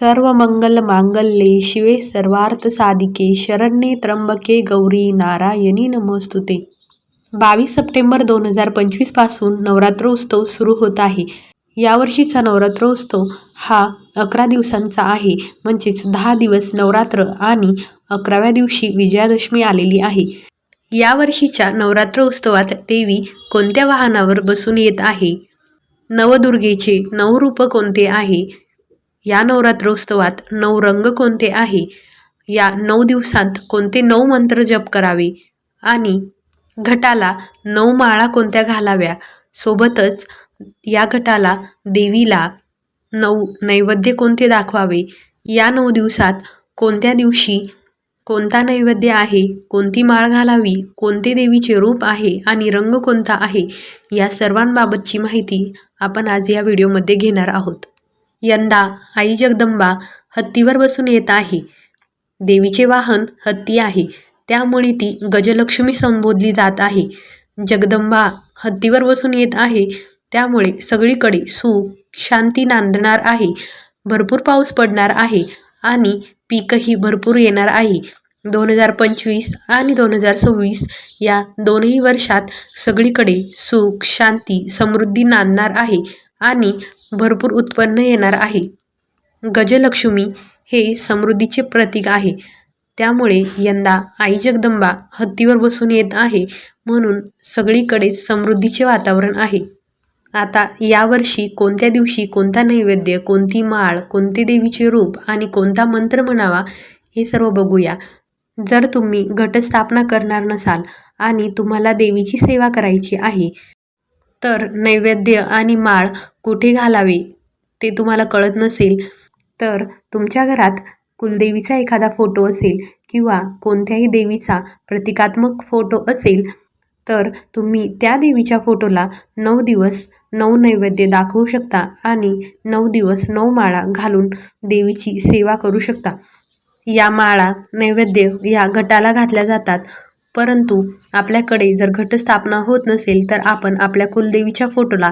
सर्व मंगल मांगल्ये शिवे सर्वार्थ साधिके शरण्ये त्र्यंबके गौरी नारायणी नमोस्तुते. बावीस सप्टेंबर दोन हजार पंचवीसपासून नवरात्रोत्सव सुरू होत आहे. यावर्षीचा नवरात्रोत्सव हा अकरा दिवसांचा आहे. म्हणजेच दहा दिवस नवरात्र आणि अकराव्या दिवशी विजयादशमी आलेली आहे. यावर्षीच्या नवरात्रोत्सवात देवी कोणत्या वाहनावर बसून येत आहे? नवदुर्गेचे नऊ रूप कोणते आहे? या नवरात्रोत्सवात नऊ रंग कोणते आहे? या नऊ दिवसांत कोणते नऊ मंत्र जप करावे? आणि घटाला नऊ माळा कोणत्या घालाव्या? सोबतच या घटाला देवीला नऊ नैवेद्य कोणते दाखवावे? या नऊ दिवसात कोणत्या दिवशी कोणता नैवेद्य आहे? कोणती माळ घालावी? कोणते देवीचे रूप आहे? आणि रंग कोणता आहे? या सर्वांबाबतची माहिती आपण आज या व्हिडिओमध्ये घेणार आहोत. यंदा आई जगदंबा हत्तीवर बसून येत आहे. देवीचे वाहन हत्ती आहे. त्यामुळे ती गजलक्ष्मी संबोधली जात आहे. जगदंबा हत्तीवर बसून येत आहे. त्यामुळे सगळीकडे सुख शांती नांदणार आहे. भरपूर पाऊस पडणार आहे आणि पीकही भरपूर येणार आहे. दोन हजार पंचवीस आणि दोन हजार सव्वीस या दोनही वर्षात सगळीकडे सुख शांती समृद्धी नांदणार आहे. आणि भरपूर उत्पन्न येणार आहे. गजलक्ष्मी हे समृद्धीचे प्रतीक आहे. त्यामुळे यंदा आई जगदंबा हत्तीवर बसून येत आहे म्हणून सगळीकडेच समृद्धीचे वातावरण आहे. आता यावर्षी कोणत्या दिवशी कोणता नैवेद्य कोणती माळ कोणते देवीचे रूप आणि कोणता मंत्र म्हणावा हे सर्व बघूया. जर तुम्ही घटस्थापना करणार नसाल आणि तुम्हाला देवीची सेवा करायची आहे तर नैवेद्य आणि माळ कुठे घालावे ते तुम्हाला कळत नसेल तर तुमच्या घरात कुलदेवीचा एखादा फोटो असेल किंवा कोणत्याही देवीचा प्रतिकात्मक फोटो असेल तर तुम्ही त्या देवीच्या फोटोला नऊ दिवस नऊ नैवेद्य दाखवू शकता आणि नऊ दिवस नऊ माळा घालून देवीची सेवा करू शकता. या माळा नैवेद्य या घटाला घातल्या जातात. परंतु आपल्याकडे जर घटस्थापना होत नसेल तर आपण आपल्या कुलदेवीच्या फोटोला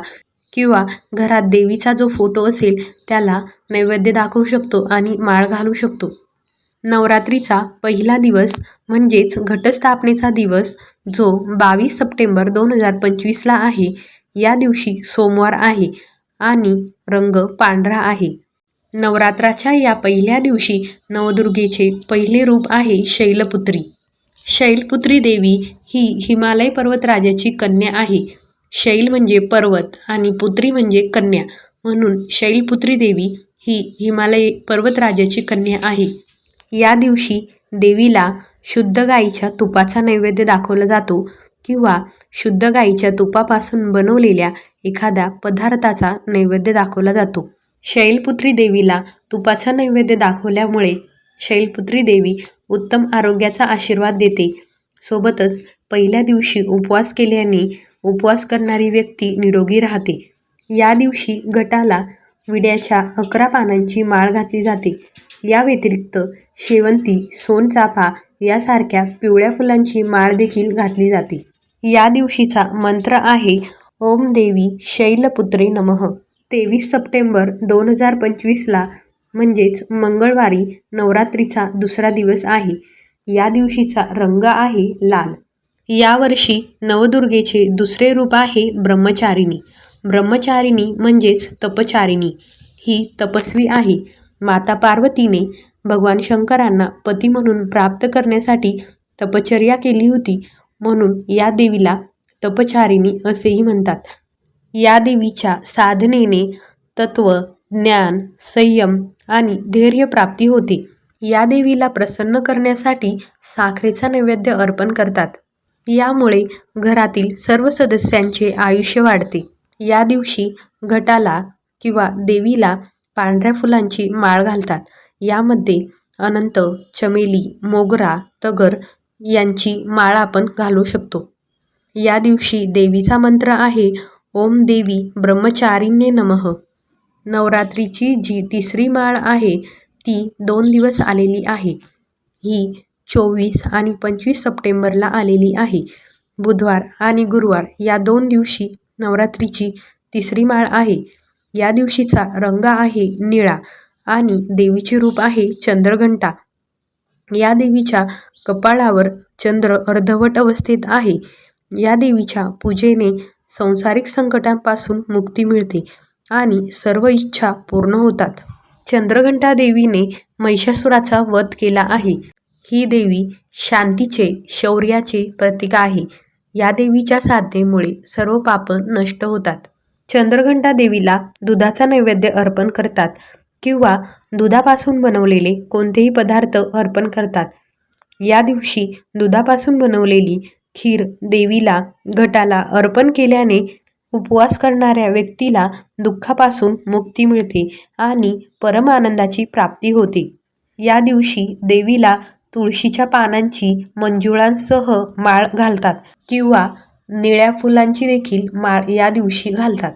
किंवा घरात देवीचा जो फोटो असेल त्याला नैवेद्य दाखवू शकतो आणि माळ घालू शकतो. नवरात्रीचा पहिला दिवस म्हणजेच घटस्थापनेचा दिवस जो बावीस सप्टेंबर दोन हजार पंचवीसला आहे या दिवशी सोमवार आहे आणि रंग पांढरा आहे. नवरात्राच्या या पहिल्या दिवशी नवदुर्गेचे पहिले रूप आहे शैलपुत्री. शैलपुत्री देवी ही हिमालय पर्वतराजाची कन्या आहे. शैल म्हणजे पर्वत आणि पुत्री म्हणजे कन्या. म्हणून शैलपुत्री देवी ही हिमालय पर्वतराजाची कन्या आहे. या दिवशी देवीला शुद्ध गाईच्या तुपाचा नैवेद्य दाखवला जातो किंवा शुद्ध गाईच्या तुपापासून बनवलेल्या एखाद्या पदार्थाचा नैवेद्य दाखवला जातो. शैलपुत्री देवीला तुपाचा नैवेद्य दाखवल्यामुळे शैलपुत्री देवी उत्तम आरोग्याचा आशीर्वाद देते. सोबतच पहिल्या दिवशी उपवास केल्याने उपवास करणारी व्यक्ती निरोगी राहते. या दिवशी गटाला विड्याच्या अकरा पानांची माळ घातली जाते. या व्यतिरिक्त शेवंती सोनचाफा यासारख्या पिवळ्या फुलांची माळ देखील घातली जाते. या दिवशीचा मंत्र आहे ओम देवी शैलपुत्रे नमः. तेवीस सप्टेंबर दोन हजार पंचवीसला म्हणजेच मंगळवारी नवरात्रीचा दुसरा दिवस आहे. या दिवशीचा रंग आहे लाल. यावर्षी नवदुर्गेचे दुसरे रूप आहे ब्रह्मचारिणी. ब्रह्मचारिणी म्हणजेच तपचारिणी. ही तपस्वी आहे. माता पार्वतीने भगवान शंकरांना पती म्हणून प्राप्त करण्यासाठी तपचर्या केली होती. म्हणून या देवीला तपचारिणी असेही म्हणतात. या देवीच्या साधनेने तत्व ज्ञान संयम आणि धैर्य प्राप्ती होते. या देवीला प्रसन्न करण्यासाठी साखरेचा नैवेद्य अर्पण करतात. यामुळे घरातील सर्व सदस्यांचे आयुष्य वाढते. या दिवशी घटाला किंवा देवीला पांढऱ्या फुलांची माळ घालतात. यामध्ये अनंत चमेली मोगरा तगर यांची माळ आपण घालू शकतो. या दिवशी देवीचा मंत्र आहे ओम देवी ब्रह्मचारिण्ये नमः. नवरात्रीची जी तिसरी माळ आहे ती दोन दिवस आलेली आहे. ही चोवीस आणि पंचवीस सप्टेंबरला आलेली आहे. बुधवार आणि गुरुवार या दोन दिवशी नवरात्रीची तिसरी माळ आहे. या दिवशीचा रंग आहे निळा आणि देवीचे रूप आहे चंद्रघंटा. या देवीच्या कपाळावर चंद्र अर्धवट अवस्थेत आहे. या देवीच्या पूजेने संसारिक संकटांपासून मुक्ती मिळते. आणि सर्व इच्छा पूर्ण होतात. चंद्रघंटा देवीने महिषासुराचा वध केला आहे. ही देवी शांतीचे शौर्याचे प्रतीक आहे. या देवीच्या साधनेमुळे सर्व पाप नष्ट होतात. चंद्रघंटा देवीला दुधाचा नैवेद्य अर्पण करतात किंवा दुधापासून बनवलेले कोणतेही पदार्थ अर्पण करतात. या दिवशी दुधापासून बनवलेली खीर देवीला घटाला अर्पण केल्याने उपवास करणाऱ्या व्यक्तीला दुःखापासून मुक्ती मिळते आणि परम आनंदाची प्राप्ती होते. या दिवशी देवीला तुळशीच्या पानांची मंजुळांसह माळ घालतात किंवा निळ्या फुलांची देखील माळ या दिवशी घालतात.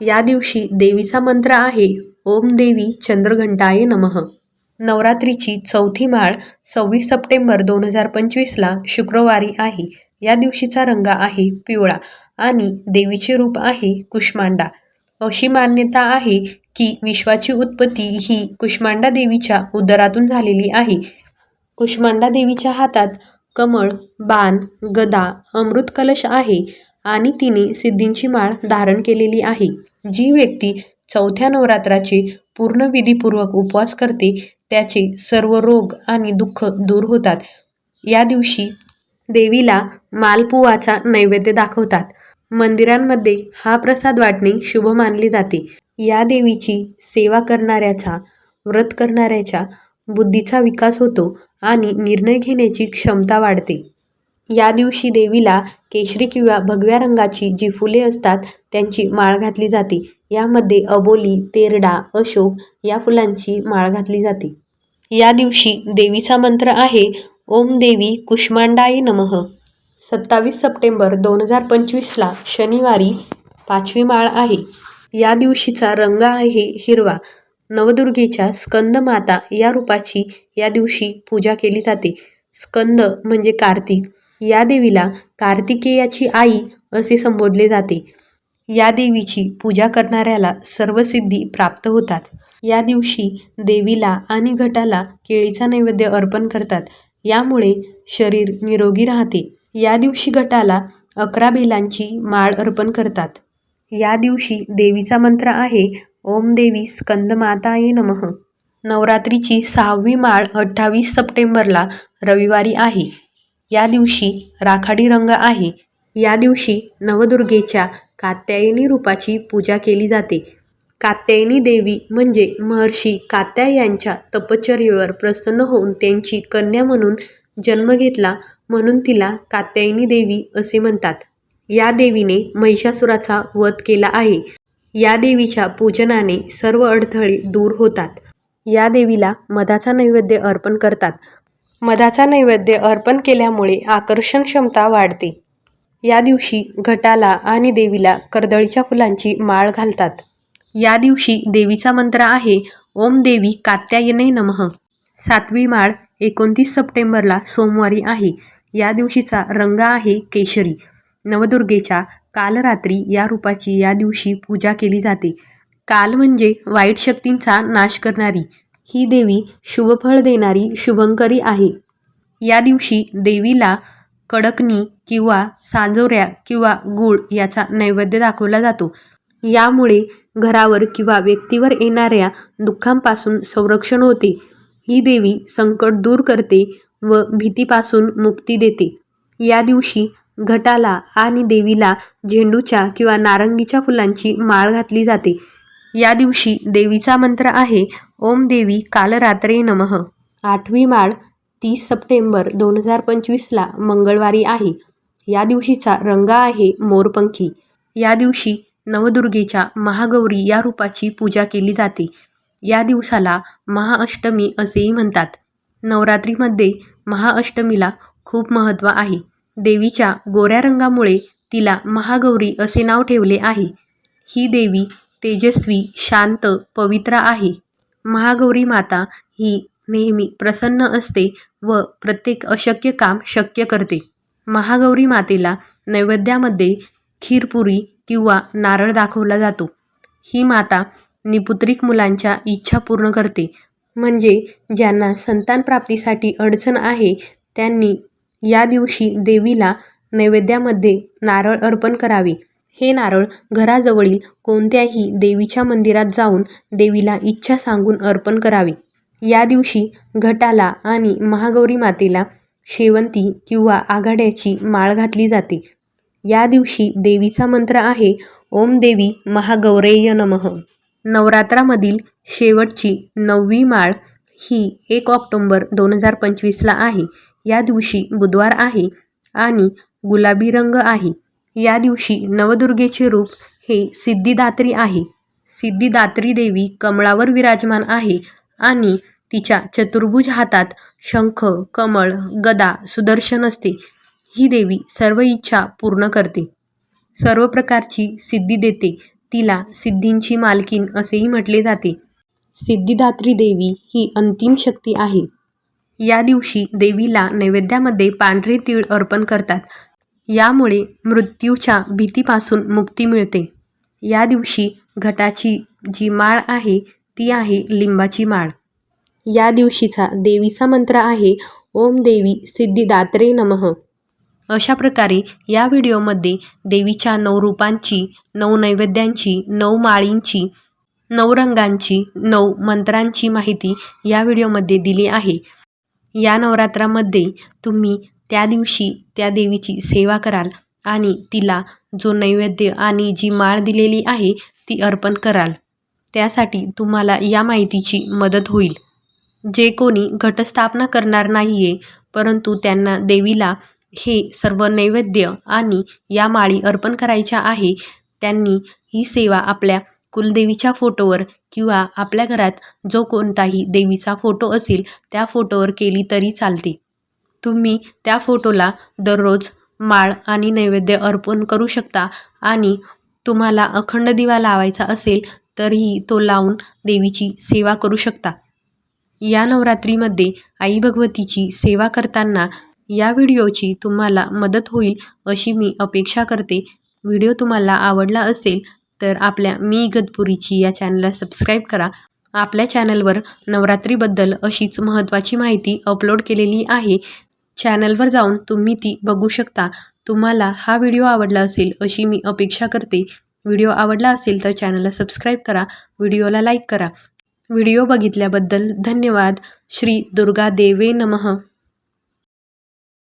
या दिवशी देवीचा मंत्र आहे ओम देवी चंद्रघंटाय नमः. नवरात्रीची चौथी माळ सव्वीस सप्टेंबर दोन हजार पंचवीसला शुक्रवारी आहे. या दिवशीचा रंग आहे पिवळा आणि देवीचे रूप आहे कुष्मांडा. अशी मान्यता आहे की विश्वाची उत्पत्ती ही कुष्मांडा देवीच्या उदरातून झालेली आहे. कुष्मांडा देवीच्या हातात कमळ बाण गदा अमृत कलश आहे आणि तिने सिद्धींची माळ धारण केलेली आहे. जी व्यक्ती चौथ्या नवरात्राचे पूर्ण विधीपूर्वक उपवास करते त्याचे सर्व रोग आणि दुःख दूर होतात. या दिवशी देवीला मालपुवाचा नैवेद्य दाखवतात. मंदिरांमध्ये हा प्रसाद वाटणे शुभ मानले जाते. या देवीची सेवा करणाऱ्याचा व्रत करणाऱ्याच्या बुद्धीचा विकास होतो आणि निर्णय घेण्याची क्षमता वाढते. या दिवशी देवीला केशरी किंवा भगव्या रंगाची जी फुले असतात त्यांची माळ घातली जाते. यामध्ये अबोली तेरडा अशोक या फुलांची माळ घातली जाते. या दिवशी देवीचा मंत्र आहे ओम देवी कुष्मांडाय नमः. सत्तावीस सप्टेंबर दोन हजार पंचवीसला शनिवारी पाचवी माळ आहे. या दिवशीचा रंग आहे हिरवा. नवदुर्गेच्या स्कंद माता या रूपाची या दिवशी पूजा केली जाते. स्कंद म्हणजे कार्तिक. या देवीला कार्तिकेयाची आई असे संबोधले जाते. या देवीची पूजा करणाऱ्याला सर्व सिद्धी प्राप्त होतात. या दिवशी देवीला आणि घटाला केळीचा नैवेद्य अर्पण करतात. यामुळे शरीर निरोगी राहते. या दिवशी गटाला अकरा बेलांची माळ अर्पण करतात. या दिवशी देवीचा मंत्र आहे ओम देवी स्कंदमाताये नमः. नवरात्रीची सहावी माळ अठ्ठावीस सप्टेंबरला रविवारी आहे. या दिवशी राखाडी रंग आहे. या दिवशी नवदुर्गेच्या कात्यायनी रूपाची पूजा केली जाते. कात्यायनी देवी म्हणजे महर्षी कात्यायांच्या तपश्चर्येवर प्रसन्न होऊन त्यांची कन्या म्हणून जन्म घेतला म्हणून तिला कात्यायनी देवी असे म्हणतात. या देवीने महिषासुराचा वध केला आहे. या देवीच्या पूजनाने सर्व अडथळे दूर होतात. या देवीला मधाचा नैवेद्य अर्पण करतात. मधाचा नैवेद्य अर्पण केल्यामुळे आकर्षण क्षमता वाढते. या दिवशी घटाला आणि देवीला कर्दळीच्या फुलांची माळ घालतात. या दिवशी देवीचा मंत्र आहे ओम देवी कात्यायने नमः. सातवी माळ एकोणतीस सप्टेंबरला सोमवारी आहे. या दिवशीचा रंग आहे केशरी. नवदुर्गेच्या कालरात्री या रूपाची या दिवशी पूजा केली जाते. काल म्हणजे वाईट शक्तींचा नाश करणारी. ही देवी शुभफळ देणारी शुभंकरी आहे. या दिवशी देवीला कडकनी किंवा सांजोऱ्या किंवा गूळ याचा नैवेद्य दाखवला जातो. यामुळे घरावर किंवा व्यक्तीवर येणाऱ्या दुःखांपासून संरक्षण होते. ही देवी संकट दूर करते व भीतीपासून मुक्ती देते. या दिवशी घटाला आणि देवीला झेंडूच्या किंवा नारंगीच्या फुलांची माळ घातली जाते. या दिवशी देवीचा मंत्र आहे ओम देवी कालरात्रे नमः. आठवी माळ तीस सप्टेंबर दोन हजार पंचवीसला मंगळवारी आहे. या दिवशीचा रंग आहे मोरपंखी. या दिवशी नवदुर्गेच्या महागौरी या रूपाची पूजा केली जाते. या दिवसाला महाअष्टमी असेही म्हणतात. नवरात्रीमध्ये महाअष्टमीला खूप महत्त्व आहे. देवीच्या गोऱ्या रंगामुळे तिला महागौरी असे नाव ठेवले आहे. ही देवी तेजस्वी शांत पवित्र आहे. महागौरी माता ही नेहमी प्रसन्न असते व प्रत्येक अशक्य काम शक्य करते. महागौरी मातेला नैवेद्यामध्ये खीरपुरी किंवा नारळ दाखवला जातो. ही माता निपुत्रिक मुलांच्या इच्छा पूर्ण करते. म्हणजे ज्यांना संतान प्राप्तीसाठी अडचण आहे त्यांनी या दिवशी देवीला नैवेद्यामध्ये नारळ अर्पण करावे. हे नारळ घराजवळील कोणत्याही देवीच्या मंदिरात जाऊन देवीला इच्छा सांगून अर्पण करावे. या दिवशी घटाला आणि महागौरी मातेला शेवंती किंवा आघाड्याची माळ घातली जाते. या दिवशी देवीचा मंत्र आहे ओम देवी महागौरेय नमः. नवरात्रामधील शेवटची नववी माळ ही एक ऑक्टोंबर दोन हजार पंचवीसला आहे. या दिवशी बुधवार आहे आणि गुलाबी रंग आहे. या दिवशी नवदुर्गेचे रूप हे सिद्धिदात्री आहे. सिद्धिदात्री देवी कमळावर विराजमान आहे आणि तिच्या चतुर्भुज हातात शंख कमळ गदा सुदर्शन असते. ही देवी सर्व इच्छा पूर्ण करते. सर्व प्रकारची सिद्धी देते. तिला सिद्धींची मालकीन असेही म्हटले जाते. सिद्धिदात्री देवी ही अंतिम शक्ती आहे. या दिवशी देवीला नैवेद्यामध्ये पांढरे तीळ अर्पण करतात. यामुळे मृत्यूच्या भीतीपासून मुक्ती मिळते. या दिवशी घटाची जी माळ आहे ती आहे लिंबाची माळ. या दिवशीचा देवीचा मंत्र आहे ओम देवी सिद्धिदात्रे नमः. अशा प्रकारे या व्हिडिओमध्ये देवीच्या नऊ रूपांची नऊ नैवेद्यांची नऊ माळींची नऊ रंगांची नऊ मंत्रांची माहिती या व्हिडिओमध्ये दिली आहे. या नवरात्रामध्ये तुम्ही त्या दिवशी त्या देवीची सेवा कराल आणि तिला जो नैवेद्य आणि जी माळ दिलेली आहे ती अर्पण कराल. त्यासाठी तुम्हाला या माहितीची मदत होईल. जे कोणी घटस्थापना करणार नाही आहे परंतु त्यांना देवीला हे सर्व नैवेद्य आणि या माळी अर्पण करायच्या आहे त्यांनी ही सेवा आपल्या कुलदेवीच्या फोटोवर किंवा आपल्या घरात जो कोणताही देवीचा फोटो असेल त्या फोटोवर केली तरी चालते. तुम्ही त्या फोटोला दररोज माळ आणि नैवेद्य अर्पण करू शकता आणि तुम्हाला अखंड दिवा लावायचा असेल तरीही तो लावून देवीची सेवा करू शकता. या नवरात्रीमध्ये आई भगवतीची सेवा करताना या व्हिडिओची तुम्हाला मदत होईल अशी मी अपेक्षा करते. व्हिडिओ तुम्हाला आवडला असेल तर आपल्या मी इगतपुरीची या चॅनलला सबस्क्राईब करा. आपल्या चॅनलवर नवरात्रीबद्दल अशीच महत्त्वाची माहिती अपलोड केलेली आहे. चॅनलवर जाऊन तुम्ही ती बघू शकता. तुम्हाला हा व्हिडिओ आवडला असेल अशी मी अपेक्षा करते. व्हिडिओ आवडला असेल तर चॅनलला सबस्क्राईब करा. व्हिडिओला लाईक करा. व्हिडिओ बघितल्याबद्दल धन्यवाद. श्री दुर्गा देवे नमः.